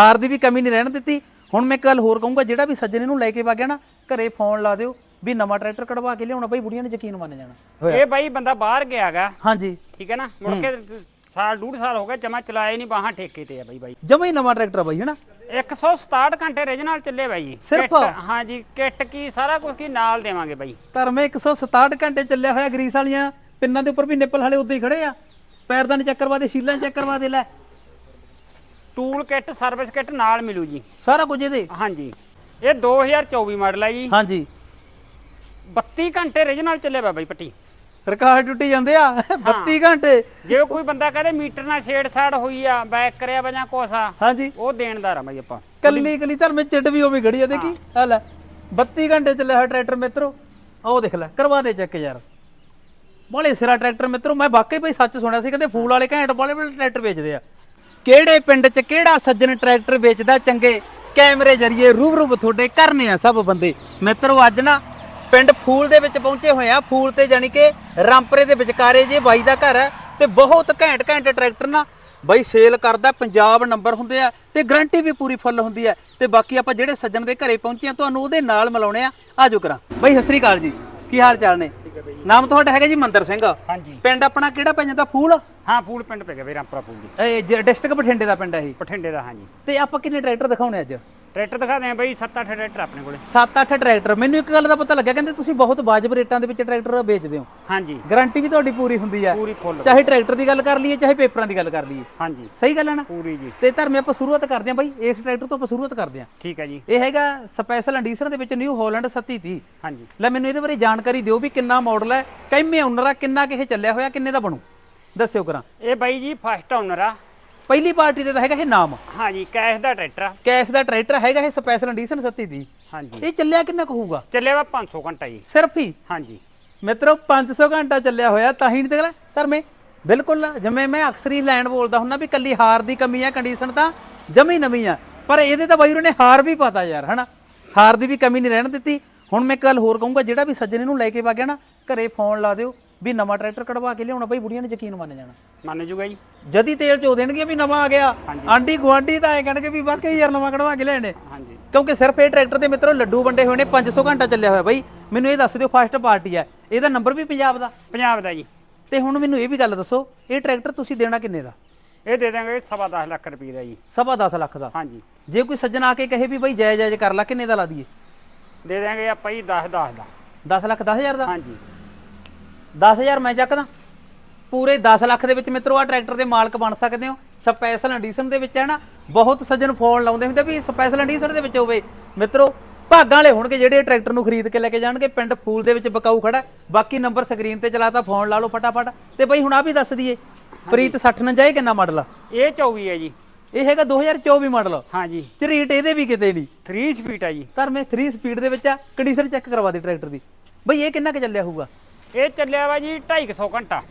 ਹਾਰ ਦੀ ਵੀ ਕਮੀ ਨਹੀਂ ਰਹਿਣ ਦਿੱਤੀ। ਹੁਣ ਮੈਂ ਇੱਕ ਗੱਲ ਹੋਰ ਕਹੂੰਗਾ ਜਿਹੜਾ ਵੀ ਸੱਜਣ ਇਹਨੂੰ ਲੈ ਕੇ ਵਗ ਗਿਆ ਨਾ ਘਰੇ ਫੋਨ ਲਾ ਦਿਓ ਵੀ ਨਵਾਂ ਟਰੈਕਟਰ ਕਢਵਾ ਕੇ ਲਿਆਉਣਾ ਬਈ ਬੁੜੀਆਂ ਨੇ ਯਕੀਨ ਮੰਨ ਜਾਣਾ। ਇਹ ਬਾਈ ਬੰਦਾ ਬਾਹਰ ਗਿਆਗਾ ਹਾਂਜੀ। ਠੀਕ ਹੈ ਨਾ? ਮੁੜ ਕੇ ਸਾਲ ਡੂਢ ਸਾਲ ਹੋ ਗਿਆ ਜਮਾ ਚਲਾਏ ਨਹੀਂ ਬਾਹਾਂ ਠੇਕੇ ਤੇ ਆ ਬਾਈ ਬਾਈ। ਜਮਾ ਹੀ ਨਵਾਂ ਟਰੈਕਟਰ ਬਈ ਹਨਾ? 167 ਘੰਟੇ ਰੀਜਨਲ ਚੱਲੇ ਬਾਈ ਜੀ। ਸਿਰਫ? ਕਿੱਟ- ਹਾਂਜੀ ਕਿੱਟ ਕੀ ਸਾਰਾ ਕੁਝ ਕੀ ਨਾਲ ਦੇਵਾਂਗੇ ਬਾਈ। ਧਰਮੇ 167 ਘੰਟੇ ਚੱਲਿਆ ਹੋਇਆ ਗਰੀਸ ਵਾਲੀਆਂ ਪਿੰਨਾਂ ਦੇ ਉੱਪਰ ਵੀ ਨਿੱਪਲ ਹਾਲੇ ਉਦਾਂ ਹੀ ਖੜੇ ਆ। ਪੈਰਦਾਨੀ ਚੱਕਰ ਵਾ ਦੇ ਸ਼ੀਲਾਂ ਚੱਕਰ ਕਰਵਾ ਦੇ ਲੈ। ਟੂਲ ਕਿੱਟ ਸਰਵਿਸ ਕਿੱਟ ਨਾਲ ਮਿਲੂ ਜੀ। ਸਾਰਾ ਕੁਝ ਇਹਦੇ? ਹਾਂਜੀ। ਇਹ 2024 ਮਾਡਲ ਹੈ ਜੀ। ਹਾਂਜੀ। 32 ਘੰਟੇ ਰੀਜਨਲ ਚੱਲੇ ਵਾ ਬਾਈ ਪੱਟੀ। ਰਿਕਾਰਡ ਟੁੱਟੀ ਜਾਂਦੇ ਆ। 32 ਘੰਟੇ। ਜੇ ਕੋਈ ਬੰਦਾ ਕਹਦੇ ਮੀਟਰ ਨਾਲ ਛੇੜ ਛਾੜ ਹੋਈ ਆ ਬੈਕ ਕਰਿਆ ਵਾ ਜਾਂ ਕੋਸਾ ਹਾਂਜੀ। ਉਹ ਦੇਣਦਾਰ ਆ ਬਾਈ ਆਪਾਂ। ਕੱਲੀ ਕੱਲੀ ਧਰਮੇ ਚਿੱਟ ਵੀ ਉਵੇਂ ਖੜੀ ਆ ਦੇਖੀ? ਆ ਲੈ। 32 ਘੰਟੇ ਚੱਲਿਆ ਹੋਇਆ ਟਰੈਕਟਰ ਮਿੱਤਰੋ। ਆਹ ਦੇਖ ਲੈ ਕਰਵਾ ਦੇ ਚੈੱਕ ਯਾਰ। ਬੋਲੇ ਸਿਰਾ ਟਰੈਕਟਰ ਮਿੱਤਰੋ ਮੈਂ ਵਾਕਈ ਬਈ ਸੱਚ ਸੁਣਿਆ ਸੀ ਕਹਿੰਦੇ ਫੂਲ ਵਾਲੇ ਘੈਂਟ ਬੋਲੇ ਬੋਲੇ ਟਰੈਕਟਰ ਵੇਚਦੇ ਆ। ਕਿਹੜੇ ਪਿੰਡ 'ਚ ਕਿਹੜਾ ਸੱਜਣ ਟਰੈਕਟਰ ਵੇਚਦਾ ਚੰਗੇ? ਕੈਮਰੇ ਜਰੀਏ ਰੂਬਰੂ ਤੁਹਾਡੇ ਕਰਨੇ ਆ ਸਭ ਬੰਦੇ। ਮਿੱਤਰੋ ਅੱਜ ਨਾ ਪਿੰਡ ਫੂਲ ਦੇ ਵਿੱਚ ਪਹੁੰਚੇ ਹੋਏ ਆ। ਫੂਲ ਤੇ ਜਾਨੀ ਕਿ ਰਾਮਪਰੇ ਦੇ ਵਿਚਕਾਰੇ ਜੇ ਬਾਈ ਦਾ ਘਰ ਹੈ ਤੇ ਬਹੁਤ ਘੈਂਟ ਘੈਂਟ ਟਰੈਕਟਰ ਨਾ ਬਾਈ ਸੇਲ ਕਰਦਾ ਪੰਜਾਬ ਨੰਬਰ ਹੁੰਦੇ ਆ ਤੇ ਗਰੰਟੀ ਵੀ ਪੂਰੀ ਫੁੱਲ ਹੁੰਦੀ ਹੈ ਤੇ ਬਾਕੀ ਆਪਾਂ ਜਿਹੜੇ ਸੱਜਣ ਦੇ ਘਰੇ ਪਹੁੰਚੇ ਆ ਤੁਹਾਨੂੰ ਉਹਦੇ ਨਾਲ ਮਿਲਾਉਣੇ ਆ। ਆਜੋ ਕਰਾਂ। ਬਾਈ ਸਤਿ ਸ੍ਰੀ ਅਕਾਲ ਜੀ। ਕੀ ਹਾਲ ਚਾਲ ਨੇ? ਨਾਮ ਤੁਹਾਡਾ ਹੈਗਾ ਜੀ ਮੰਦਰ ਸਿੰਘ। ਹਾਂਜੀ। ਪਿੰਡ ਆਪਣਾ ਕਿਹੜਾ ਪੈ ਜਾਂਦਾ ਫੂਲ? ਹਾਂ ਫੂਲ ਪਿੰਡ ਪੈ ਗਿਆ ਬਈ ਰਾਮਪੁਰਾ ਫੂਲ ਦੀ ਇਹ ਡਿਸਟ੍ਰਿਕਟ ਬਠਿੰਡੇ ਦਾ ਪਿੰਡ ਹੈ ਇਹ? ਬਠਿੰਡੇ ਦਾ ਹਾਂਜੀ। ਤੇ ਆਪਾਂ ਕਿੰਨੇ ਟਰੈਕਟਰ ਦਿਖਾਉਣੇ ਅੱਜ? ਟਰੈਕਟਰ ਦਿਖਾਦੇ ਆ ਬਈ 7-8 ਟਰੈਕਟਰ ਆਪਣੇ ਕੋਲੇ। 7-8 ਟਰੈਕਟਰ। ਮੈਨੂੰ ਇੱਕ ਗੱਲ ਦਾ ਪਤਾ ਲੱਗਿਆ ਕਹਿੰਦੇ ਤੁਸੀਂ ਬਹੁਤ ਵਾਜਬ ਰੇਟਾਂ ਦੇ ਵਿੱਚ ਟਰੈਕਟਰ ਵੇਚਦੇ ਹੋ। ਹਾਂਜੀ। ਗਾਰੰਟੀ ਵੀ ਤੁਹਾਡੀ ਪੂਰੀ ਹੁੰਦੀ ਹੈ। ਪੂਰੀ ਫੁੱਲ ਚਾਹੇ ਟਰੈਕਟਰ ਦੀ ਗੱਲ ਕਰ ਲਈਏ ਚਾਹੇ ਪੇਪਰਾਂ ਦੀ ਗੱਲ ਕਰ ਲਈਏ। ਹਾਂਜੀ। ਸਹੀ ਗੱਲ ਹੈ ਨਾ? ਪੂਰੀ ਜੀ। ਤੇ ਧਰਮੇ ਆਪਾਂ ਸ਼ੁਰੂਆਤ ਕਰਦੇ ਹਾਂ ਬਾਈ ਇਸ ਟਰੈਕਟਰ ਤੋਂ ਆਪਾਂ ਸ਼ੁਰੂਆਤ ਕਰਦੇ ਹਾਂ। ਠੀਕ ਹੈ ਜੀ। ਇਹ ਹੈਗਾ ਸਪੈਸ਼ਲ ਐਡੀਸ਼ਨ ਦੇ ਵਿੱਚ ਨਿਊ ਹਾਲੈਂਡ 3730 ਹਾਂਜੀ। ਲੈ ਮੈਨੂੰ ਇਹਦੇ ਬਾਰੇ ਜਾਣਕਾਰੀ ਦਿਓ ਵੀ ਕਿੰਨਾ ਮਾਡਲ ਹੈ ਕਿੰਨੇ ਓਨਰ ਆ ਕਿੰਨਾ ਕਿਹ ਚੱਲਿਆ ਹੋਇਆ ਕਿੰਨੇ ਦਾ ਬਣੂ। ਦੱਸਿਓ ਕਰਾਂ। ਇਹ ਬਾਈ ਜੀ ਫਸਟ ਓਨਰ ਆ। ਪਹਿਲੀ ਪਾਰਟੀ ਦੇ ਤਾਂ ਹੈਗਾ ਇਹ ਨਾਮ। ਹਾਂਜੀ ਕੈਸ਼ ਦਾ ਟਰੈਕਟਰ ਆ। ਕੈਸ਼ ਦਾ ਟਰੈਕਟਰ ਹੈਗਾ ਇਹ ਸਪੈਸ਼ਲ ਐਡੀਸ਼ਨ 3730 ਹਾਂਜੀ। ਇਹ ਚੱਲਿਆ ਕਿੰਨਾ ਕੁ ਹੋਊਗਾ? ਚੱਲੇ ਵਾ 500 ਘੰਟਾ ਜੀ। ਸਿਰਫ ਹੀ? ਹਾਂਜੀ। ਮਿੱਤਰੋ 500 ਘੰਟਾ ਚੱਲਿਆ ਹੋਇਆ ਤਾਂ ਹੀ ਨਹੀਂ ਤੇ ਧਰਮੇ ਬਿਲਕੁਲ ਜਿਵੇਂ ਮੈਂ ਅਕਸਰ ਹੀ ਲੈਂਡ ਬੋਲਦਾ ਹੁੰਨਾ ਵੀ ਕੱਲੀ ਹਾਰ ਦੀ ਕਮੀ ਆ ਕੰਡੀਸ਼ਨ ਤਾਂ ਜਮੀ ਨਵੀਂ ਆ। ਪਰ ਇਹਦੇ ਤਾਂ ਬਾਈ ਨੇ ਹਾਰ ਵੀ ਪਤਾ ਯਾਰ ਹਨਾ? ਹਾਰ ਦੀ ਵੀ ਕਮੀ ਨਹੀਂ ਰਹਿਣ ਦਿੱਤੀ। ਹੁਣ ਮੈਂ ਇੱਕ ਗੱਲ ਹੋਰ ਕਹੂੰਗਾ ਜਿਹੜਾ ਵੀ ਸੱਜਣ ਇਹਨੂੰ ਲੈ ਕੇ ਵਗ ਗਿਆ ਨਾ ਘਰੇ ਫੋਨ ਲਾ ਦਿਓ। ਵੀ ਨਵਾਂ ਟਰੈਕਟਰ ਕਢਵਾ ਕੇ ਲਿਆਉਣਾ ਬਾਈ ਬੁੜੀਆਂ ਨੇ ਯਕੀਨ ਮੰਨ ਜਾਣਾ। ਮੰਨ ਜੂਗਾ ਜੀ। ਜਦੀ ਤੇਲ ਚੋ ਦੇਣਗੇ ਵੀ ਨਵਾਂ ਆ ਗਿਆ ਆਂਡੀ ਗੁਆਂਢੀ ਤਾਂ ਐ ਕਹਿਣਗੇ ਵੀ ਵਾਕਈ ਯਾਰ ਨਵਾਂ ਕਢਵਾ ਕੇ ਲਿਆਣੇ ਹਾਂਜੀ। ਕਿਉਂਕਿ ਸਿਰਫ ਇਹ ਟਰੈਕਟਰ ਦੇ ਮਿੱਤਰੋ ਲੱਡੂ ਵੰਡੇ ਹੋਏ ਨੇ 500 ਘੰਟਾ ਚੱਲਿਆ ਹੋਇਆ। ਬਾਈ ਮੈਨੂੰ ਇਹ ਦੱਸ ਦਿਓ ਫਸਟ ਪਾਰਟੀ ਹੈ। ਇਹਦਾ ਨੰਬਰ ਵੀ ਪੰਜਾਬ ਦਾ? ਪੰਜਾਬ ਦਾ ਜੀ। ਤੇ ਹੁਣ ਮੈਨੂੰ ਇਹ ਵੀ ਗੱਲ ਦੱਸੋ ਇਹ ਟਰੈਕਟਰ ਤੁਸੀਂ ਦੇਣਾ ਕਿੰਨੇ ਦਾ? ਇਹ ਦੇ ਦਾਂਗੇ ਸਵਾ ਦਸ ਲੱਖ ਰੁਪਏ ਦਾ ਜੀ। ਸਵਾ 10 ਲੱਖ ਦਾ? ਹਾਂਜੀ। ਜੇ ਕੋਈ ਸੱਜਣ ਆ ਕੇ ਕਹੇ ਵੀ ਬਾਈ ਜਾਇਜ਼ ਜਾਇਜ਼ ਕਰ ਲਾ ਕਿੰਨੇ ਦਾ ਲਾ ਦਈਏ? ਦੇ ਦਾਂਗੇ ਆਪਾਂ ਜੀ 10 10 ਦਾ। 10 ਲੱਖ 10000 ਦਾ? ਹਾਂਜੀ। 10000 ਮੈਂ ਚੱਕਦਾ। ਪੂਰੇ 10 ਲੱਖ ਦੇ ਵਿੱਚ ਮਿੱਤਰੋ ਆ ਟਰੈਕਟਰ ਦੇ ਮਾਲਕ ਬਣ ਸਕਦੇ ਹੋ। ਸਪੈਸ਼ਲ ਐਡੀਸ਼ਨ ਦੇ ਵਿੱਚ ਹੈ ਨਾ ਬਹੁਤ ਸੱਜਣ ਫੋਨ ਲਾਉਂਦੇ ਹੁੰਦੇ ਵੀ ਸਪੈਸ਼ਲ ਐਡੀਸ਼ਨ ਦੇ ਵਿੱਚ ਹੋਵੇ। ਮਿੱਤਰੋ ਭਾਗਾਂ ਵਾਲੇ ਹੋਣਗੇ ਜਿਹੜੇ ਟਰੈਕਟਰ ਨੂੰ ਖਰੀਦ ਕੇ ਲੈ ਕੇ ਜਾਣਗੇ। ਪਿੰਡ ਫੂਲ ਦੇ ਵਿੱਚ ਬਕਾਊ ਖੜਾ। ਬਾਕੀ ਨੰਬਰ ਸਕਰੀਨ ਤੇ ਚਲਾਤਾ ਫੋਨ ਲਾ ਲਓ ਫਟਾਫਟ। ਤੇ ਬਈ ਹੁਣ ਆ ਵੀ ਦੱਸ ਦਈਏ ਪ੍ਰੀਤ 60 ਨੰਜਾ ਇਹ ਕਿੰਨਾ ਮਾਡਲ ਆ? ਇਹ 24 ਹੈ ਜੀ। ਇਹ ਹੈਗਾ 2024 ਮਾਡਲ ਹਾਂਜੀ। ਝਰੀਟ ਇਹਦੇ ਵੀ ਕਿਤੇ ਨਹੀਂ। 3 ਸਪੀਡ ਹੈ ਜੀ। ਪਰ ਮੈਂ 3 ਸਪੀਡ ਦੇ ਵਿੱਚ ਆ ਕੰਡੀਸ਼ਨ ਚੈੱਕ ਕਰਵਾ ਦੇ ਟਰੈਕਟਰ ਦੀ। ਬਈ ਇਹ ਕਿੰਨਾ ਕੁ ਚੱਲਿਆ ਹੋਊਗਾ? ਇਹ ਚੱਲਿਆ ਵਾ ਜੀ 250 ਘੰਟਾ।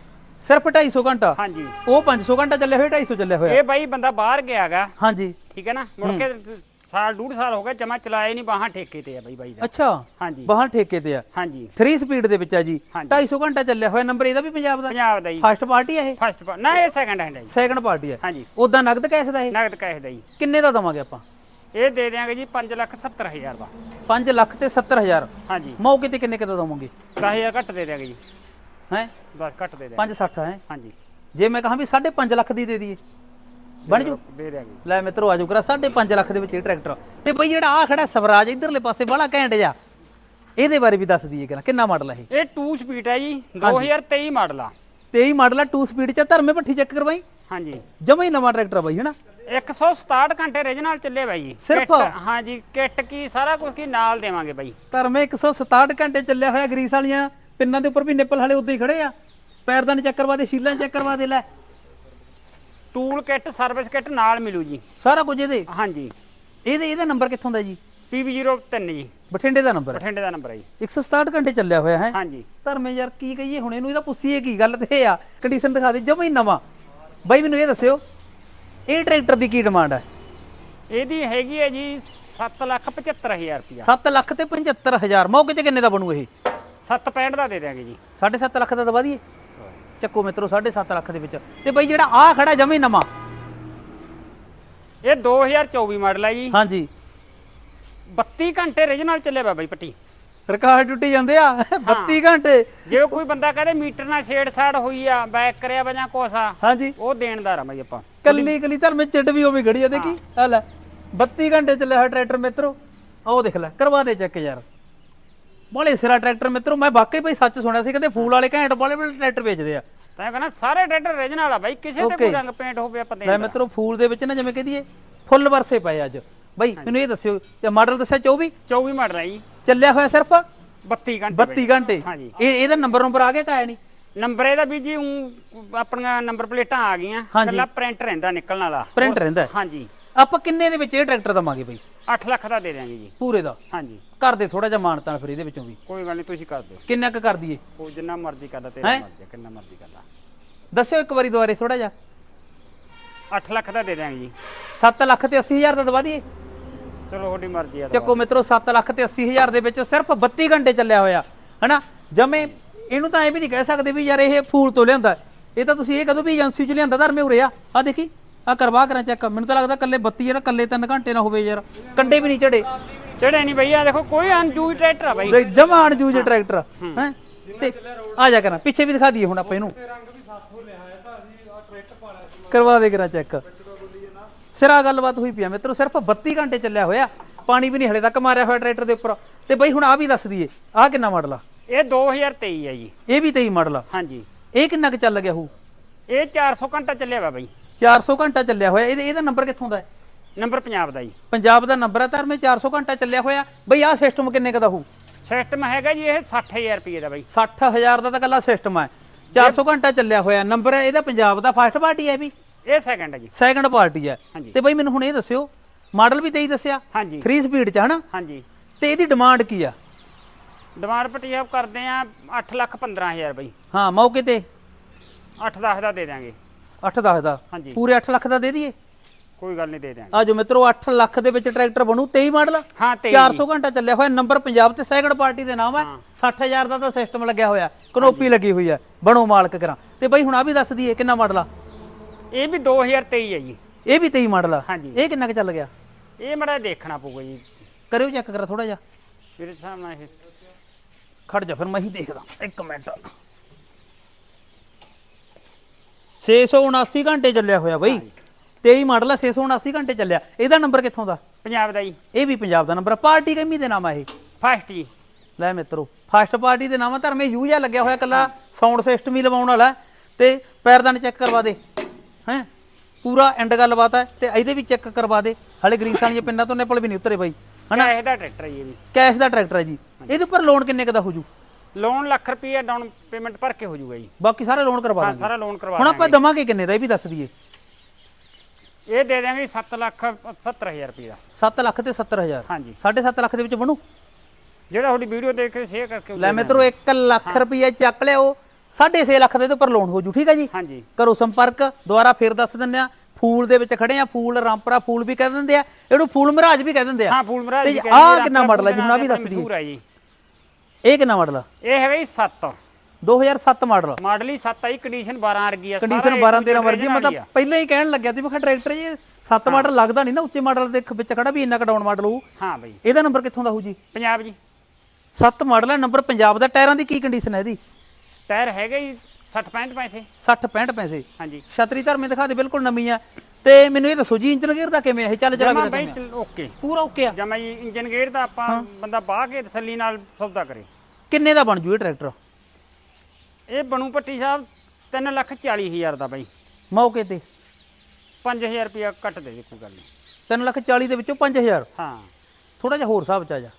ਸਿਰਫ 250 ਘੰਟਾ? ਹਾਂਜੀ। ਉਹ 500 ਘੰਟਾ ਚੱਲਿਆ ਹੋਇਆ 250 ਚੱਲਿਆ ਹੋਇਆ? ਇਹ ਬਾਈ ਬੰਦਾ ਬਾਹਰ ਗਿਆਗਾ ਹਾਂਜੀ। ਠੀਕ ਹੈ ਨਾ? ਮੁੜ ਕੇ ਸਾਲ ਡੂਢ ਸਾਲ ਹੋ ਗਿਆ ਜਮਾ ਚਲਾਏ ਨਹੀਂ ਬਾਹਾਂ ਠੇਕੇ ਤੇ ਆ ਬਾਈ ਬਾਈ ਦਾ। ਅੱਛਾ। ਹਾਂਜੀ। ਬਾਹਾਂ ਠੇਕੇ ਤੇ ਆ? ਹਾਂਜੀ। 3 ਸਪੀਡ ਦੇ ਵਿੱਚ ਆ ਜੀ। ਹਾਂਜੀ। 250 ਘੰਟਾ ਚੱਲਿਆ ਹੋਇਆ ਨੰਬਰ ਇਹਦਾ ਵੀ ਪੰਜਾਬ ਦਾ? ਪੰਜਾਬ ਦਾ ਜੀ। ਫਸਟ ਪਾਰਟੀ ਆ ਇਹ? ਫਸਟ ਨਾ ਇਹ ਸੈਕੰਡ ਹੈਂਡ ਹੈ ਜੀ। ਸੈਕੰਡ ਪਾਰਟੀ ਆ। ਹਾਂਜੀ। ਉਦਾਂ ਨਗਦ ਕੈਸ਼ ਦਾ ਇਹ? ਨਗਦ ਕੈਸ਼ ਦਾ ਜੀ। ਕਿੰਨੇ ਦਾ ਦਵਾਂਗੇ ਆਪਾਂ? ਇਹ ਦੇ ਦਿਆਂਗੇ ਜੀ 5 ਲੱਖ 70 ਹਜ਼ਾਰ ਦਾ। 5 ਲੱਖ ਤੇ 70000 ਹਾਂਜੀ। ਮੌਕੇ ਤੇ ਕਿੰਨੇ ਕਿਦਾ ਦਵਾਂਗੇ? 10000 ਘੱਟ ਦੇ ਦਿਆਂਗੇ ਜੀ। ਹੈ? 10 ਘੱਟ ਦੇ ਦਿਆਂਗੇ। 560 ਹੈ? ਹਾਂਜੀ। ਜੇ ਮੈਂ ਕਹਾਂ ਵੀ 5.5 ਲੱਖ ਦੀ ਦੇ ਦਈਏ ਬਣ ਜੂ? ਦੇ ਦਿਆਂਗੇ। ਲੈ ਮਿੱਤਰੋ ਆਜੋ ਕਰਾ 5.5 ਲੱਖ ਦੇ ਵਿੱਚ ਇਹ ਟਰੈਕਟਰ। ਤੇ ਬਈ ਜਿਹੜਾ ਆ ਖੜਾ ਸਵਰਾਜ ਇਧਰਲੇ ਪਾਸੇ ਬੜਾ ਘੈਂਟ ਜਾ ਇਹਦੇ ਬਾਰੇ ਵੀ ਦੱਸ ਦਈਏ ਕਿਰਾ ਕਿੰਨਾ ਮਾਡਲ ਹੈ ਇਹ? ਇਹ 2 ਸਪੀਡ ਹੈ ਜੀ 2023 ਮਾਡਲ ਆ। 23 ਮਾਡਲ ਆ 2 ਸਪੀਡ ਚ ਧਰਮੇ ਭੱਠੀ ਚੈੱਕ ਕਰਵਾਈ? ਹਾਂਜੀ। ਜਮਾ ਹੀ ਨਵਾਂ ਟਰੈਕਟਰ ਆ ਬਾਈ ਹਨਾ? 167 ਘੰਟੇ ਰੀਜਨਲ ਚੱਲੇ ਬਾਈ ਜੀ। ਸਿਰਫ? ਕਿੱਟ- ਹਾਂਜੀ ਕਿੱਟ ਕੀ ਸਾਰਾ ਕੁਝ ਕੀ ਨਾਲ ਦੇਵਾਂਗੇ ਬਾਈ। ਧਰਮੇ 167 ਘੰਟੇ ਚੱਲਿਆ ਹੋਇਆ ਗਰੀਸ ਵਾਲੀਆਂ ਪਿੰਨਾਂ ਦੇ ਉੱਪਰ ਵੀ ਨਿੱਪਲ ਹਾਲੇ ਉਦਾਂ ਹੀ ਖੜੇ ਆ। ਪੈਰਦਾਨੀ ਚੱਕਰ ਵਾ ਦੇ ਸ਼ੀਲਾਂ ਕਰਵਾ ਦੇ ਲੈ। ਟੂਲ ਕਿੱਟ ਸਰਵਿਸ ਕਿੱਟ ਨਾਲ ਮਿਲੂ ਜੀ। ਸਾਰਾ ਕੁਝ ਇਹਦੇ? ਹਾਂਜੀ। ਇਹਦੇ ਇਹਦਾ ਨੰਬਰ ਕਿੱਥੋਂ ਦਾ ਜੀ? PB03 ਜੀ। ਬਠਿੰਡੇ ਦਾ ਨੰਬਰ। ਹੈ ਬਠਿੰਡੇ ਦਾ ਨੰਬਰ ਹੈ ਜੀ। 167 ਘੰਟੇ ਚੱਲਿਆ ਹੋਇਆ ਹੈ। ਹਾਂਜੀ। ਧਰਮੇ ਯਾਰ ਕੀ ਕਹੀਏ ਹੁਣ ਇਹਨੂੰ ਇਹਦਾ ਪੁੱਛੀਏ ਕੀ ਗੱਲ ਤੇ ਇਹ ਆ। ਕੰਡੀਸ਼ਨ ਦਿਖਾ ਦੇ ਜਮਾ ਹੀ ਨਵਾਂ। ਬਾਈ ਮੈਨੂੰ ਇਹ ਦੱਸਿਓ ਇਹ ਟਰੈਕਟਰ ਦੀ ਕੀ ਡਿਮਾਂਡ ਹੈ? ਇਹਦੀ ਹੈਗੀ ਹੈ ਜੀ 775000 ਰੁਪਿਆ 7 ਲੱਖ ਤੇ 75000 ਮੌਕੇ ਤੇ ਕਿੰਨੇ ਦਾ ਬਣੂ ਇਹ? 765 ਦਾ ਦੇ ਦਿਆਂਗੇ ਜੀ। 7.5 ਲੱਖ ਦਾ ਦਵਾ ਦਈਏ? ਚੱਕੋ ਮਿੱਤਰੋ 7.5 ਲੱਖ ਦੇ ਵਿੱਚ। ਤੇ ਬਈ ਜਿਹੜਾ ਆ ਖੜਾ ਜਮੇ ਨਵਾਂ। ਇਹ 2024 ਮਾਡਲ ਹੈ ਜੀ। ਹਾਂਜੀ। 32 ਘੰਟੇ ਰੀਜਨਲ ਚੱਲਿਆ ਵਾ ਬਾਈ ਪੱਟੀ। ਰਿਕਾਰਡ ਟੁੱਟੀ ਜਾਂਦੇ ਆ। 32 ਘੰਟੇ। ਜੇ ਕੋਈ ਬੰਦਾ ਕਹਦੇ ਮੀਟਰ ਨਾਲ ਛੇੜਛਾੜ ਹੋਈ ਆ ਬੈਕ ਕਰਿਆ ਵਾ ਜਾਂ ਕੋਸਾ ਹਾਂਜੀ। ਉਹ ਦੇਣਦਾਰ ਆ ਬਾਈ ਆਪਾਂ। ਕੱਲੀ ਕੱਲੀ ਧਰਮੇ ਚਿੱਟ ਵੀ ਉਵੇਂ ਖੜੀ ਆ ਦੇਖੀ? ਆ ਲੈ 32 ਘੰਟੇ ਚੱਲਿਆ ਹੋਇਆ ਟਰੈਕਟਰ ਮਿੱਤਰੋ ਆਹ ਦੇਖ ਲੈ ਕਰਵਾ ਦੇ ਚੈੱਕ ਯਾਰ। ਬੋਲੇ ਸਿਰਾ ਟਰੈਕਟਰ ਮਿੱਤਰੋ ਮੈਂ ਵਾਕਈ ਭਾਈ ਸੱਚ ਸੁਣਿਆ ਸੀ ਕਹਿੰਦੇ ਫੂਲ ਵਾਲੇ ਘੈਂਟ ਬੋਲੇ ਬੋਲੇ ਟਰੈਕਟਰ ਵੇਚਦੇ ਆ। ਤਾਂ ਕਹਿੰਦਾ ਸਾਰੇ ਟਰੈਕਟਰ ਰੀਜਨਲ ਆ ਬਾਈ ਕਿਸੇ ਤੇ. ਕੋਈ ਰੰਗ ਪੇਂਟ ਹੋਵੇ ਆਪਾਂ ਲੈ ਦੇਣ ਮਿੱਤਰੋ ਫੂਲ ਦੇ ਵਿੱਚ ਨਾ ਜਿਵੇਂ ਕਹਦੀਏ ਫੁੱਲ ਵਰਸੇ ਪਏ ਅੱਜ। ਬਾਈ ਮੈਨੂੰ ਇਹ ਦੱਸਿਓ ਤੇ ਮਾਡਲ ਦੱਸਿਆ 24 24 ਮਾਡਲ ਹੈ ਜੀ। ਚੱਲਿਆ ਹੋਇਆ ਸਿਰਫ? 32 ਘੰਟੇ 32 ਘੰਟੇ। ਹਾਂਜੀ। ਇਹ ਇਹਦਾ ਨੰਬਰ ਨੰਬਰ ਆ ਗਿਆ ਕਾਇਆ ਨਹੀਂ? ਨੰਬਰ ਇਹਦਾ ਵੀ ਜੀ ਊਂ ਆਪਣੀਆਂ ਨੰਬਰ ਪਲੇਟਾਂ ਆ ਗਈਆਂ। ਹਾਂਜੀ। ਕੱਲਾ ਪ੍ਰਿੰਟ ਰਹਿੰਦਾ ਨਿਕਲਣ ਵਾਲਾ। ਪ੍ਰਿੰਟ ਰਹਿੰਦਾ ਹੈ। ਹਾਂਜੀ। ਆਪਾਂ ਕਿੰਨੇ ਦੇ ਵਿੱਚ ਇਹ ਟਰੈਕਟਰ ਦਵਾਂਗੇ ਬਾਈ? 8 ਲੱਖ ਦਾ ਦੇ ਦਿਆਂਗੇ ਜੀ। ਪੂਰੇ ਦਾ? ਹਾਂਜੀ। ਕਰ ਦੇ ਥੋੜਾ ਜਿਹਾ ਮਾਨਤਾਨ ਫਿਰ ਇਹਦੇ ਵਿੱਚੋਂ ਵੀ। ਕੋਈ ਗੱਲ ਨਹੀਂ ਤੁਸੀਂ ਕਰ ਦਿਓ। ਕਿੰਨਾ ਕੁ ਕਰ ਦਈਏ? ਉਹ ਜਿੰਨਾ ਮਰਜ਼ੀ ਕਰਦਾ ਤੇਰਾ ਹੈਂ? ਮਰਜ਼ੀ ਆ, ਕਿੰਨਾ ਮਰਜ਼ੀ ਕਰਦਾ ਦੱਸਿਓ ਇੱਕ ਵਾਰੀ ਦੁਬਾਰੇ ਥੋੜਾ ਜਿਹਾ। 8 ਲੱਖ ਦਾ ਦੇ ਦਿਆਂਗੇ ਜੀ। 7 ਲੱਖ ਤੇ 80 ਹਜ਼ਾਰ ਦਾ ਦਵਾ ਦਈਏ? ਚਲੋ ਤੁਹਾਡੀ ਮਰਜ਼ੀ ਆ ਚੱਕੋ ਮਿੱਤਰੋ 7 ਲੱਖ ਤੇ 80 ਹਜ਼ਾਰ ਦੇ ਵਿੱਚ ਸਿਰਫ 32 ਘੰਟੇ ਚੱਲਿਆ ਹੋਇਆ ਹਨਾ? ਜਮੇ ਇਹਨੂੰ ਤਾਂ ਐ ਵੀ ਨਹੀਂ ਕਹਿ ਸਕਦੇ ਵੀ ਯਾਰ ਇਹ ਫੂਲ ਤੋਂ ਲਿਆਂਦਾ ਇਹ ਤਾਂ ਤੁਸੀਂ ਇਹ ਕਦੋਂ ਵੀ ਏਜੰਸੀ ਚ ਲਿਆਂਦਾ ਧਰਮੇ ਉਰੇ ਆ। ਆ ਦੇਖੀ ਆ ਕਰਵਾ ਕਰਾਂ ਚੈੱਕ ਮੈਨੂੰ ਤਾਂ ਲੱਗਦਾ ਕੱਲੇ 32 ਜਿਹੜਾ ਕੱਲੇ 3 ਘੰਟੇ ਨਾ ਹੋਵੇ ਯਾਰ। ਕੰਡੇ ਵੀ ਨਹੀਂ ਚੜੇ ਚੜੇ ਨਹੀਂ ਭਈਆ ਦੇਖੋ ਕੋਈ ਅਨਜੂਈ ਟਰੈਕਟਰ ਆ ਬਾਈ। ਜਮਾਨ ਜੂਜ ਟਰੈਕਟਰ ਹੈ। ਤੇ ਆ ਜਾ ਕਰਾਂ ਪਿੱਛੇ ਵੀ ਦਿਖਾ ਦਈਏ ਹੁਣ ਆਪਾਂ ਇਹਨੂੰ। ਕਰਵਾ ਦੇ ਕਰਾਂ ਚੈੱਕ ਸਿਰਾ ਗੱਲਬਾਤ ਹੋਈ ਪਿਆ ਮਿੱਤਰੋ ਸਿਰਫ 32 ਘੰਟੇ ਚੱਲਿਆ ਹੋਇਆ। ਪਾਣੀ ਵੀ ਨਹੀਂ ਹਲੇ ਤੱਕ ਮਾਰਿਆ ਹੋਇਆ ਟਰੈਕਟਰ ਦੇ ਉੱਪਰ। ਤੇ ਬਈ ਹੁਣ ਆ ਵੀ ਦੱਸ ਦਈਏ ਆ ਕਿੰਨਾ ਮਾਡਲ ਆ? ਇਹ 2023 ਹੈ ਜੀ। ਇਹ ਵੀ 23 ਮਾਡਲ ਆ? ਹਾਂਜੀ। ਇਹ ਕਿੰਨਾ ਕੁ ਚੱਲ ਗਿਆ ਹੂ? ਇਹ 400 ਘੰਟਾ ਚੱਲਿਆ ਵਾ ਬਾਈ। 400 ਘੰਟਾ ਚੱਲਿਆ ਹੋਇਆ। ਇਹਦੇ ਇਹਦਾ ਨੰਬਰ ਕਿੱਥੋਂ ਦਾ ਹੈ? ਨੰਬਰ ਪੰਜਾਬ ਦਾ ਜੀ। ਪੰਜਾਬ ਦਾ ਨੰਬਰ ਹੈ ਧਰਮੇ 400 ਘੰਟਾ ਚੱਲਿਆ ਹੋਇਆ। ਬਈ ਆਹ ਸਿਸਟਮ ਕਿੰਨੇ ਕੁ ਦਾ ਹੋਊ ਸਿਸਟਮ ਹੈਗਾ ਜੀ ਇਹ 60000 ਰੁਪਏ ਦਾ ਬਾਈ। 60000 ਦਾ ਤਾਂ ਕੱਲਾ ਸਿਸਟਮ ਹੈ 400 ਘੰਟਾ ਚੱਲਿਆ ਹੋਇਆ। ਨੰਬਰ ਹੈ ਇਹਦਾ ਪੰਜਾਬ ਦਾ ਫਸਟ ਪਾਰਟੀ ਹੈ ਵੀ। ਇਹ ਸੈਕਿੰਡ ਹੈ ਜੀ। ਸੈਕੰਡ ਪਾਰਟੀ ਹੈ। ਤੇ ਬਈ ਮੈਨੂੰ ਹੁਣ ਇਹ ਦੱਸਿਓ ਮਾਡਲ ਵੀ 23 ਦੱਸਿਆ। ਹਾਂਜੀ। 3 ਸਪੀਡ ਚ ਹਨਾ? ਹਾਂਜੀ। ਤੇ ਇਹਦੀ ਡਿਮਾਂਡ ਕੀ ਆ? ਡਿਮਾਂਡ ਪਟੀਆਪ ਕਰਦੇ ਆ 8 ਲੱਖ 15000 ਬਾਈ। ਹਾਂ ਮੌਕੇ ਤੇ? 8 10 ਦਾ ਦੇ ਦਿਆਂਗੇ। 8 10 ਦਾ ਹਾਂਜੀ। ਪੂਰੇ 8 ਲੱਖ ਦਾ ਦੇ ਦਈਏ? ਕੋਈ ਗੱਲ ਨਹੀਂ ਦੇ ਦਿਆਂਗੇ। ਆਜੋ ਮਿੱਤਰੋ 8 ਲੱਖ ਦੇ ਵਿੱਚ ਟਰੈਕਟਰ ਬਣੂ 23 ਮਾਡਲ? ਹਾਂ 23 400 ਘੰਟਾ ਚੱਲਿਆ ਹੋਇਆ ਨੰਬਰ ਪੰਜਾਬ ਤੇ ਸੈਕੰਡ ਪਾਰਟੀ ਦੇ ਨਾਮ ਹੈ। 60000 ਦਾ ਤਾਂ ਸਿਸਟਮ ਲੱਗਿਆ ਹੋਇਆ ਕਨੋਪੀ ਲੱਗੀ ਹੋਈ ਹੈ ਬਣੋ ਮਾਲਕ ਕਰਾਂ। ਤੇ ਬਈ ਹੁਣ ਆ ਵੀ ਦੱਸ ਦਈਏ ਕਿੰਨਾ ਮਾਡਲ ਆ? ਇਹ ਵੀ 2023 ਹੈ ਜੀ। ਇਹ ਵੀ 23 ਮਾਡਲ ਆ? ਹਾਂਜੀ। ਇਹ ਕਿੰਨਾ ਕੁ ਚੱਲ ਗਿਆ? ਇਹ ਮੜਾ ਦੇਖਣਾ ਪਊਗਾ ਜੀ। ਕਰਿਓ ਚੈੱਕ ਕਰਾ ਥੋੜਾ ਜਿਹਾ। ਮੇਰੇ ਹਿਸਾਬ ਨਾਲ ਇਹ ਖੜ ਜਾ ਫਿਰ ਮੈਂ ਹੀ ਦੇਖਦਾ। ਇੱਕ ਮਿੰਟ। 679 ਘੰਟੇ ਚੱਲਿਆ ਹੋਇਆ ਬਈ। 23 ਮਾਡਲ ਆ 679 ਘੰਟੇ ਚੱਲਿਆ। ਇਹਦਾ ਨੰਬਰ ਕਿੱਥੋਂ ਦਾ? ਪੰਜਾਬ ਦਾ ਜੀ। ਇਹ ਵੀ ਪੰਜਾਬ ਦਾ ਨੰਬਰ ਆ। ਪਾਰਟੀ ਕਿੰਮੀ ਦੇ ਨਾਮ ਆ ਇਹ? ਫਸਟ ਜੀ। ਲੈ ਮਿੱਤਰੋ ਫਸਟ ਪਾਰਟੀ ਦੇ ਨਾਮ ਆ। ਧਰਮੇ ਯੂ ਜਿਹਾ ਲੱਗਿਆ ਹੋਇਆ ਕੱਲਾ ਸਾਊਂਡ ਸਿਸਟਮ ਹੀ ਲਵਾਉਣ ਵਾਲਾ। ਤੇ ਪੈਰਦਾਨ ਚੈੱਕ ਕਰਵਾ ਦੇ। ਹੈ? ਪੂਰਾ ਐਂਡ ਗੱਲਬਾਤ ਹੈ ਤੇ ਇਹਦੇ ਵੀ ਚੈੱਕ ਕਰਵਾ ਦੇ। ਹਲੇ ਗਰੀਸਾਂ ਦੀਆਂ ਪਿੰਡਾਂ ਤੋਂ ਨਿਪਲ ਵੀ ਨਹੀਂ ਉਤਰੇ ਬਾਈ। ਹਨਾ? ਹਨਾ ਇਹਦਾ ਟਰੈਕਟਰ ਹੈ ਜੀ ਇਹ ਵੀ। ਕੈਸ਼ ਦਾ ਟਰੈਕਟਰ ਹੈ ਜੀ। ਇਹਦੇ ਉੱਪਰ ਲੋਨ ਕਿੰਨੇ ਕੁ ਦਾ ਹੋ ਜੂ? ਲੋਨ ਲੱਖ ਰੁਪਏ ਡਾਊਨ ਪੇਮੈਂਟ ਭਰ ਕੇ ਹੋ ਜਾਊਗਾ ਜੀ। ਬਾਕੀ ਸਾਰੇ ਲੋਨ ਕਰਵਾ ਹਾਂ ਦਾਂਗੇ। ਸਾਰਾ ਲੋਨ ਕਰਵਾ ਹੁਣ ਆਪਾਂ ਦਾਂਗੇ। ਦਵਾਂਗੇ ਕਿੰਨੇ ਦਾ ਇਹ ਵੀ ਦੱਸ ਦਈਏ। ਇਹ ਦੇ ਦਿਆਂਗੇ 7 ਲੱਖ 70000 ਰੁਪਏ ਦਾ 7 ਲੱਖ ਤੇ 70000 ਹਾਂਜੀ। 7.5 ਲੱਖ ਦੇ ਵਿੱਚ ਬਣੂ? ਜਿਹੜਾ ਤੁਹਾਡੀ ਵੀਡੀਓ ਦੇਖ ਕੇ ਸ਼ੇਅਰ ਕਰਕੇ ਲੈ ਮਿੱਤਰੋ 1 ਲੱਖ ਰੁਪਏ ਚੱਕ ਲਿਓ। 6.5 ਲੱਖ ਦੇ ਇਹਦੇ ਉੱਪਰ ਲੋਨ ਹੋ ਜੂ ਠੀਕ ਹੈ ਜੀ? ਹਾਂਜੀ। ਕਰੋ ਸੰਪਰਕ ਦੁਬਾਰਾ ਫੇਰ ਦੱਸ ਦਿੰਦੇ ਆ ਫੂਲ ਦੇ ਵਿੱਚ ਖੜੇ ਆ ਫੂਲ ਰਾਮਪਰਾ ਫੂਲ ਵੀ ਕਹਿ ਦਿੰਦੇ ਆ ਇਹਨੂੰ ਫੂਲ ਮਹਾਰਾਜ ਵੀ ਕਹਿ ਦਿੰਦੇ ਆ। ਹਾਂ ਫੂਲ ਮਹਾਰਾਜ ਜੀ ਕਹਿੰਦੇ ਕਿੰਨਾ ਮਾਡਲ ਹੈ ਜੀ ਹੁਣ ਆਹ ਵੀ ਦੱਸ ਦਈਏ ਹੈ ਇਹ ਕਿੰਨਾ ਮਾਡਲ ਆ? ਇਹ ਹੈਗਾ ਜੀ 7 2007 ਮਾਡਲ ਮਾਡਲ ਹੀ 7 ਆਈ ਕੰਡੀਸ਼ਨ 12 ਵਰਗੀ ਆ ਕੰਡੀਸ਼ਨ 12 13 ਵਰਗੀ ਮੈਂ ਤਾਂ ਪਹਿਲਾਂ ਹੀ ਕਹਿਣ ਲੱਗਿਆ ਸੀ ਮੈਂ ਕਿਹਾ ਟਰੈਕਟਰ ਜੀ 7 ਮਾਡਲ ਲੱਗਦਾ ਨਹੀਂ ਨਾ ਉੱਚੇ ਮਾਡਲ ਦੇ ਵਿੱਚ ਖੜਾ ਵੀ ਇੰਨਾ ਕਡਾਊਨ ਮਾਡਲ ਹੋਊ। ਹਾਂ ਬਈ। ਇਹਦਾ ਨੰਬਰ ਕਿੱਥੋਂ ਦਾ ਹੋਊ ਜੀ? ਪੰਜਾਬ ਜੀ। 7 ਮਾਡਲ ਹੈ ਨੰਬਰ ਪੰਜਾਬ ਦਾ। ਟਾਇਰਾਂ ਦੀ ਕੀ ਕੰਡੀਸ਼ਨ ਹੈ ਇਹਦੀ? ਟਾਇਰ ਹੈਗਾ ਜੀ 60 65 ਪੈਸੇ। 60 65 ਪੈਸੇ? ਹਾਂਜੀ। ਛਤਰੀ ਧਰਮੇ ਦਿਖਾ ਦੇ ਬਿਲਕੁਲ ਨਵੀਂ ਆ। ਤੇ ਮੈਨੂੰ ਇਹ ਦੱਸੋ ਜੀ ਇੰਜਨ ਗੇਅਰ ਦਾ ਕਿਵੇਂ ਇਹ ਚੱਲ ਜਮਾ ਜਰਾ ਬਈ ਓਕੇ। ਪੂਰਾ ਓਕੇ ਆ? ਜਮਾ ਜੀ ਇੰਜਨ ਗੇਅਰ ਦਾ ਆਪਾਂ ਬੰਦਾ ਬਾਹ ਕੇ ਤਸੱਲੀ ਨਾਲ ਸੌਦਾ ਕਰੇ। ਕਿੰਨੇ ਦਾ ਬਣ ਜੂ ਇਹ ਟਰੈਕਟਰ? ਇਹ ਬਣੂ ਪੱਟੀ ਸਾਹਿਬ 3 ਲੱਖ 40 ਹਜ਼ਾਰ ਦਾ ਬਾਈ। ਮੌਕੇ ਤੇ? 5000 ਰੁਪਇਆ ਕੱਟ ਦੇ ਦੇ ਕੋਈ ਗੱਲ ਨਹੀਂ 3 ਲੱਖ 40 ਦੇ ਵਿੱਚੋਂ 5000 ਹਾਂ। ਥੋੜਾ ਜਿਹਾ ਹੋਰ ਹਿਸਾਬ ਚ ਆ ਜਾ।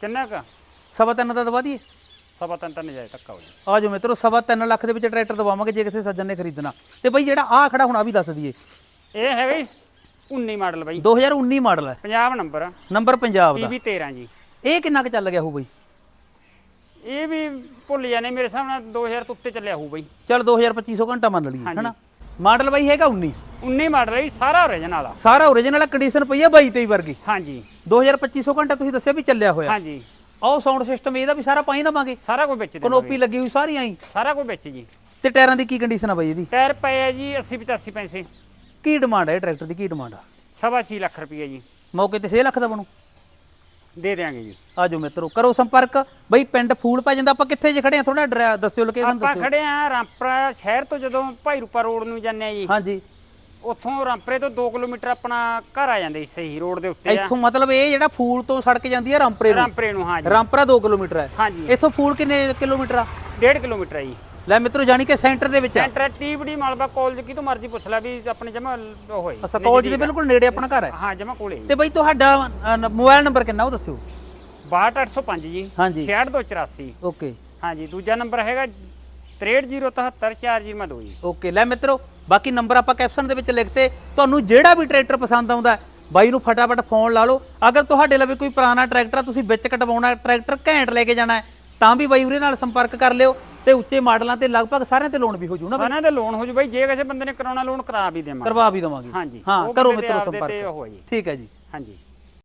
ਕਿੰਨਾ ਕ? ਸਵਾ ਤਿੰਨ ਦਾ ਦਵਾ ਦਈਏ। ਸਵਾ ਤਿੰਨ ਤਿੰਨ ਜਾਏ ਤੱਕ ਹੋ ਜੀ। ਆ ਜਾਓ ਮਿੱਤਰੋ ਸਵਾ ਤਿੰਨ ਲੱਖ ਦੇ ਵਿੱਚ ਟਰੈਕਟਰ ਦਵਾਵਾਂਗੇ ਜੇ ਕਿਸੇ ਸੱਜਣ ਨੇ ਖਰੀਦਣਾ। ਤੇ ਬਈ ਜਿਹੜਾ ਆ ਖੜਾ ਹੁਣ ਆ ਵੀ ਦੱਸ ਦਈਏ। ਇਹ ਹੈਗਾ ਜੀ 19 ਮਾਡਲ ਬਾਈ। 2019 ਮਾਡਲ ਹੈ। ਪੰਜਾਬ ਨੰਬਰ। ਨੰਬਰ ਪੰਜਾਬ ਦਾ। ਪੀਵੀ 13 ਜੀ। ਇਹ ਕਿੰਨਾ ਕੁ ਚੱਲ ਗਿਆ ਹੋਊ ਬਈ? ਇਹ ਵੀ ਭੁੱਲ ਜਾਣੇ ਮੇਰੇ ਹਿਸਾਬ ਨਾਲ 2000 ਤੋਂ ਉੱਤੇ ਚੱਲਿਆ ਹੋਊ ਬਾਈ। ਚਲ 2250 ਘੰਟਾ ਮੰਨ ਲਈਏ ਹਨਾ? ਮਾਡਲ ਬਈ ਹੈਗਾ 19 19 ਮਾਡਲ ਹੈ ਜੀ ਸਾਰਾ ਓਰੀਜਨਲ ਆ। ਸਾਰਾ ਓਰੀਜਨਲ ਕੰਡੀਸ਼ਨ ਪਈ ਆ 22 23 ਵਰਗੀ। ਹਾਂਜੀ। 2250 ਘੰਟਾ ਤੁਸੀਂ ਦੱਸਿਆ ਵੀ ਚੱਲਿਆ ਹੋਇਆ। ਹਾਂਜੀ। ਆਹ ਸਾਊਂਡ ਸਿਸਟਮ ਇਹਦਾ ਵੀ ਸਾਰਾ ਪਾਈ ਦਵਾਂਗੇ। ਸਾਰਾ ਕੁਝ ਵਿੱਚ ਦੇ ਕਨੋਪੀ ਲੱਗੀ ਹੋਈ ਸਾਰੀ ਆਈ ਸਾਰਾ ਕੁਝ ਵਿੱਚ ਜੀ। ਤੇ ਟਾਇਰਾਂ ਦੀ ਕੀ ਕੰਡੀਸ਼ਨ ਆ ਬਈ ਇਹਦੀ? ਟਾਇਰ ਪਏ ਆ ਜੀ 80 85 ਪੈਸੇ। ਕੀ ਡਿਮਾਂਡ ਹੈ ਟਰੈਕਟਰ ਦੀ? ਕੀ ਡਿਮਾਂਡ ਆ? ਸਵਾ ਛੇ ਲੱਖ ਰੁਪਏ ਜੀ। ਮੌਕੇ ਤੇ 6 ਲੱਖ ਦਾ ਬਣੂ। ਦੇ ਦਿਆਂਗੇ ਜੀ। ਆਜੋ ਮਿੱਤਰੋ ਕਰੋ ਸੰਪਰਕ। ਬਈ ਪਿੰਡ ਫੂਲ ਪੈ ਜਾਂਦਾ। ਆਪਾਂ ਕਿੱਥੇ ਜੇ ਖੜੇ ਆ? ਥੋੜਾ ਦੱਸਿਓ ਲੋਕੇਸ਼ਨ ਆਪਾਂ ਦੱਸਿਓ। ਖੜੇ ਆ ਰਾਮਪੁਰਾ ਸ਼ਹਿਰ ਤੋਂ ਜਦੋਂ ਭਾਈਰੂਪਾ ਰੋਡ ਨੂੰ ਜਾਂਦੇ ਆ ਜੀ। ਹਾਂਜੀ। ਉੱਥੋਂ ਰਾਮਪੁਰੇ ਤੋਂ 2 ਕਿਲੋਮੀਟਰ ਆਪਣਾ ਘਰ ਆ ਜਾਂਦੇ ਸਹੀ ਰੋਡ ਦੇ ਉੱਤੇ ਆ। ਇੱਥੋਂ ਮਤਲਬ ਇਹ ਜਿਹੜਾ ਫੂਲ ਤੋਂ ਸੜਕ ਜਾਂਦੀ ਹੈ ਰਾਮਪੁਰੇ ਨੂੰ? ਰਾਮਪੁਰੇ ਨੂੰ ਹਾਂ ਜੀ ਰਾਮਪੁਰਾ 2 ਕਿਲੋਮੀਟਰ ਹੈ ਹਾਂਜੀ। ਇੱਥੋਂ ਫੂਲ ਕਿੰਨੇ ਕਿਲੋਮੀਟਰ ਆ? 1.5 ਕਿਲੋਮੀਟਰ ਆ ਜੀ। ਲੈ ਮਿੱਤਰੋ ਜਾਨੀ ਕਿ ਸੈਂਟਰ ਦੇ ਵਿੱਚ ਆ? ਸੈਂਟਰ ਟੀਬੜੀ ਮਾਲਵਾ ਕਾਲਜ ਕੀ ਤੋਂ ਮਰਜ਼ੀ ਪੁੱਛ ਲੈ ਵੀ ਆਪਣੇ ਜਮਾ ਉਹ ਹੋਈ ਅਸਾ ਕਾਲਜ ਦੇ ਬਿਲਕੁਲ ਨੇੜੇ ਆਪਣਾ ਘਰ ਹੈ? ਹਾਂ ਜਮਾ ਕੋਲੇ। ਤੇ ਬਈ ਤੁਹਾਡਾ ਮੋਬਾਈਲ ਨੰਬਰ ਕਿੰਨਾ ਉਹ ਦੱਸਿਓ? 62805 ਜੀ। ਹਾਂਜੀ। 6284 ਓਕੇ। ਹਾਂਜੀ ਦੂਜਾ ਨੰਬਰ ਹੈਗਾ 63077402 ਜੀ। ਓਕੇ ਲੈ ਮਿੱਤਰੋ ਬਾਕੀ ਨੰਬਰ ਆਪਾਂ ਕੈਪਸ਼ਨ ਦੇ ਵਿੱਚ ਲਿਖਤੇ ਤੁਹਾਨੂੰ ਜਿਹੜਾ ਵੀ ਟਰੈਕਟਰ ਪਸੰਦ ਆਉਂਦਾ ਬਾਈ ਨੂੰ ਫਟਾਫਟ ਫੋਨ ਲਾ ਲਓ। ਅਗਰ ਤੁਹਾਡੇ ਲਵੇ ਕੋਈ ਪੁਰਾਣਾ ਟਰੈਕਟਰ ਆ, ਤੁਸੀਂ ਵਿੱਚ ਕਟਵਾਉਣਾ ਟਰੈਕਟਰ ਘੈਂਟ ਲੈ ਕੇ ਜਾਣਾ ਹੈ, ਤਾਂ ਵੀ ਬਾਈ ਉਹਦੇ ਨਾਲ ਸੰਪਰਕ ਕਰ ਲਿਓ ਤੇ ਉੱਚੇ ਮਾਡਲਾਂ ਤੇ ਲਗਭਗ ਸਾਰਿਆਂ ਤੇ ਲੋਨ ਵੀ ਹੋ ਜੂ ਨਾ ਬਾਈ? ਸਾਰਿਆਂ ਦੇ ਲੋਨ ਹੋ ਜੂ ਬਾਈ ਜੇ ਕਿਸੇ ਬੰਦੇ ਨੇ ਕਰਾਉਣਾ ਲੋਨ ਕਰਾ ਵੀ ਦੇਵਾਂਗੇ। ਕਰਵਾ ਵੀ ਦਵਾਂਗੇ। ਹਾਂਜੀ। ਹਾਂ ਉਹ ਕਰੋ ਬੰਦੇ ਦੇ ਮਿੱਤਰੋ ਆਪਦੇ ਤੇ ਸੰਪਰਕ ਉਹ ਹੈ ਜੀ। ਠੀਕ ਹੈ ਜੀ। ਹਾਂਜੀ।